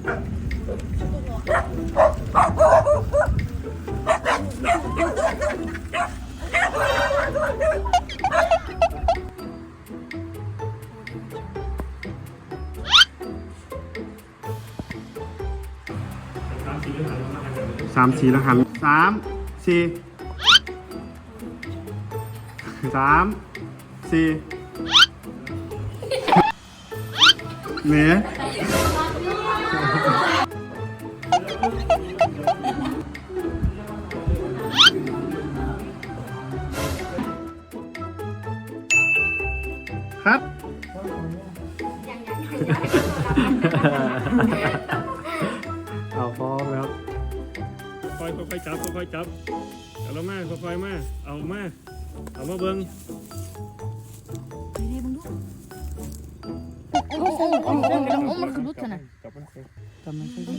สามสี่แล้วหันสามสี่สามสี่เนี่ย ครับ เอาพร้อมแล้วค่อยค่อยๆจับค่อยๆจับเอาแล้วมาค่อยๆมาเอามาเอามาเบิ้งโอ้โหโอ้โหโอ้โหโอ้มันคือรุดขนาดจับมันเสร็จจำมันใช่ไหม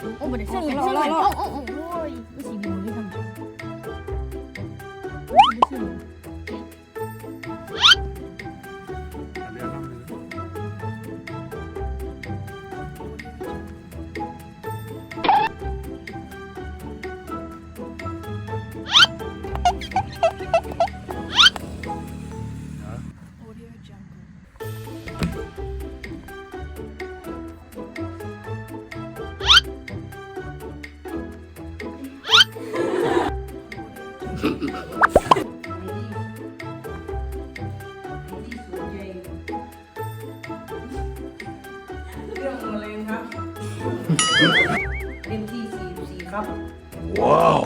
โอ้ บ่ได้ใช่เป็นใช่ไหมโอ้โอ้โอ้โอ้ยไม่สีบิวไม่ทำไม่ใช่เรือน้ำ เรื่องมะเร็งครับ MT 44 ครับ ว้าว